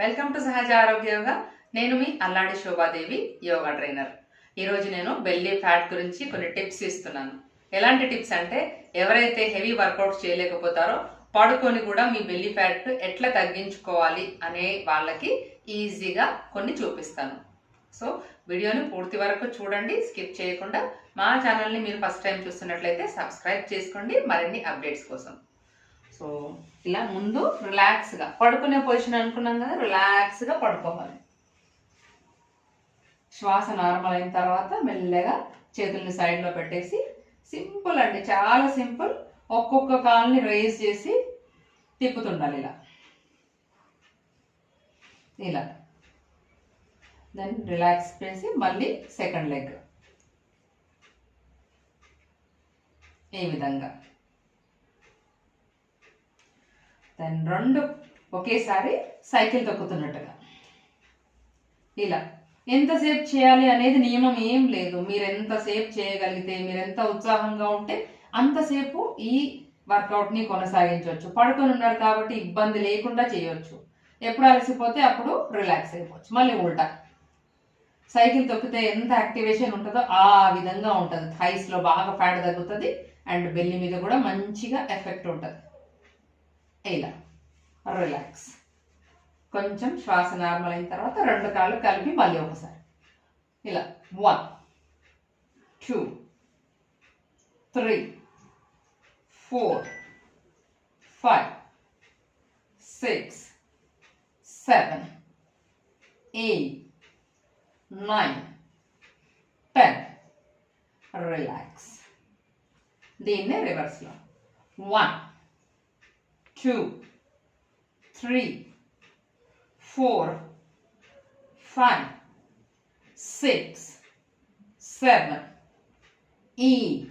Welcome to సహజ ఆరోగ్య yoga. నేను మీ అల్లాడి శోభాదేవి యోగా ట్రైనర్. ఈరోజు నేను బెల్లీ ఫ్యాట్ గురించి కొన్ని టిప్స్ ఇస్తున్నాను. ఎలాంటి టిప్స్ అంటే ఎవరైతే హెవీ వర్కౌట్ చేయలేకపోతారో పడుకొని కూడా మీ బెల్లీ ఫ్యాట్ ఎట్లా తగ్గించుకోవాలి అనే వాళ్ళకి ఈజీగా కొన్ని చూపిస్తాను. సో వీడియోని పూర్తి వరకు చూడండి స్కిప్ చేయకుండా. మా ఛానల్ని మీరు ఫస్ట్ టైం చూస్తున్నట్లయితే సబ్స్క్రైబ్ చేసుకోండి. మరిన్ని అప్డేట్స్ కోసం. సో ఇలా ముందు రిలాక్స్గా పడుకునే పొజిషన్ అనుకున్నాం కదా రిలాక్స్గా పడుకోవాలి. శ్వాస నార్మల్ అయిన తర్వాత మెల్లగా చేతుల్ని సైడ్లో పెట్టేసి సింపుల్ అండి చాలా సింపుల్ ఒక్కొక్క కాల్ని రైజ్ చేసి తిప్పుతుండాలి ఇలా. ఇలా. దెన్ రిలాక్స్ చేసి మళ్ళీ సెకండ్ లెగ్ ఈ విధంగా. దెన్ రెండు ఒకేసారి సైకిల్ తొక్కుతున్నట్టుగా. ఇలా. ఎంతసేపు చేయాలి అనేది నియమం ఏం లేదు. మీరు ఎంతసేపు చేయగలిగితే మీరు ఎంత ఉత్సాహంగా ఉంటే అంతసేపు ఈ వర్కౌట్ని కొనసాగించవచ్చు. పడుకొని ఉన్నారు కాబట్టి ఇబ్బంది లేకుండా చేయవచ్చు ఎప్పుడు అలసిపోతే అప్పుడు రిలాక్స్ అయిపోవచ్చు. మళ్ళీ ఉల్టా. సైకిల్ తొక్కితే ఎంత యాక్టివేషన్ ఉంటుందో ఆ విధంగా ఉంటుంది. థైస్లో బాగా ఫ్యాట్ తగ్గుతుంది అండ్ బెల్లి మీద కూడా మంచిగా ఎఫెక్ట్ ఉంటుంది. ఇలా రిలాక్స్ కొంచెం శ్వాస నార్మల్ అయిన తర్వాత రెండు కాళ్ళు కలిపి మళ్ళీ ఒకసారి ఇలా one two three four five six seven eight nine ten relax దీన్నే రివర్స్లో one two three four five six seven eight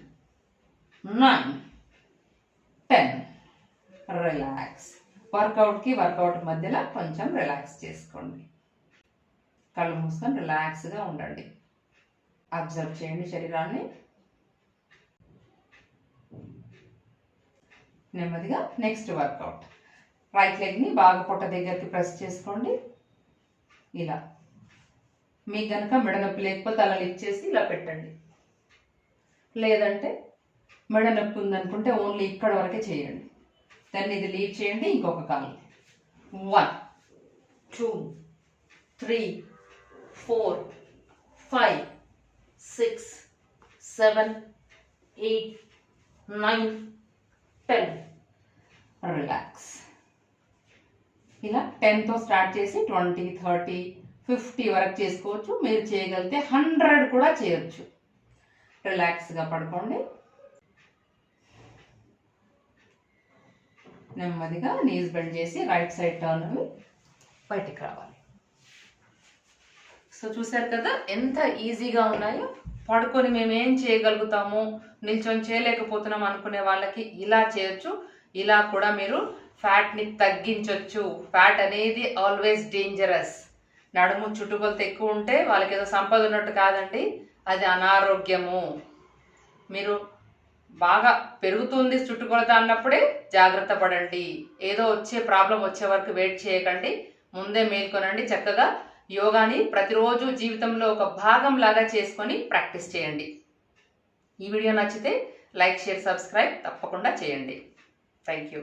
nine ten relax వర్కౌట్కి workout మధ్యలో కొంచెం రిలాక్స్ చేసుకోండి. కళ్ళు మూసుకొని రిలాక్స్గా ఉండండి. అబ్జర్వ్ చేయండి శరీరాన్ని. నెమ్మదిగా నెక్స్ట్ వర్కౌట్ రైట్ లెగ్ని బాగా పొట్ట దగ్గరికి ప్రెస్ చేసుకోండి. ఇలా. మీకు కనుక మెడనొప్పి లేకపోతే అలా లిఫ్ట్ చేసి ఇలా పెట్టండి. లేదంటే మెడనొప్పి ఉందనుకుంటే ఓన్లీ ఇక్కడ వరకే చేయండి. దాన్ని ఇది లీవ్ చేయండి ఇంకొక కాలు one two three four five six seven eight nine ten. Relax ఇలా టెన్తో స్టార్ట్ చేసి ట్వంటీ థర్టీ ఫిఫ్టీ వరకు చేసుకోవచ్చు. మీరు చేయగలిగితే హండ్రెడ్ కూడా చేయొచ్చు. రిలాక్స్గా పడుకోండి. నెమ్మదిగా నీస్ బెండ్ చేసి రైట్ సైడ్ టర్న్ అవి బయటికి రావాలి. సో చూసారు కదా ఎంత ఈజీగా ఉన్నాయో? పడుకొని మేము ఏం చేయగలుగుతాము? నిల్చొని చేయలేకపోతున్నాం అనుకునే వాళ్ళకి ఇలా చేయొచ్చు. ఇలా కూడా మీరు ఫ్యాట్ని తగ్గించవచ్చు ఫ్యాట్ అనేది ఆల్వేస్ డేంజరస్. నడుము చుట్టుకొలత ఎక్కువ ఉంటే వాళ్ళకి ఏదో సంపద ఉన్నట్టు కాదండి. అది అనారోగ్యము. మీరు బాగా పెరుగుతుంది చుట్టుకొలత అన్నప్పుడే జాగ్రత్త పడండి. ఏదో వచ్చే ప్రాబ్లం వచ్చే వరకు వెయిట్ చేయకండి. ముందే మేల్కొనండి. చక్కగా యోగాని ప్రతిరోజు జీవితంలో ఒక భాగం లాగా చేసుకొని ప్రాక్టీస్ చేయండి. ఈ వీడియో నచ్చితే లైక్ షేర్ సబ్స్క్రైబ్ తప్పకుండా చేయండి. Thank you.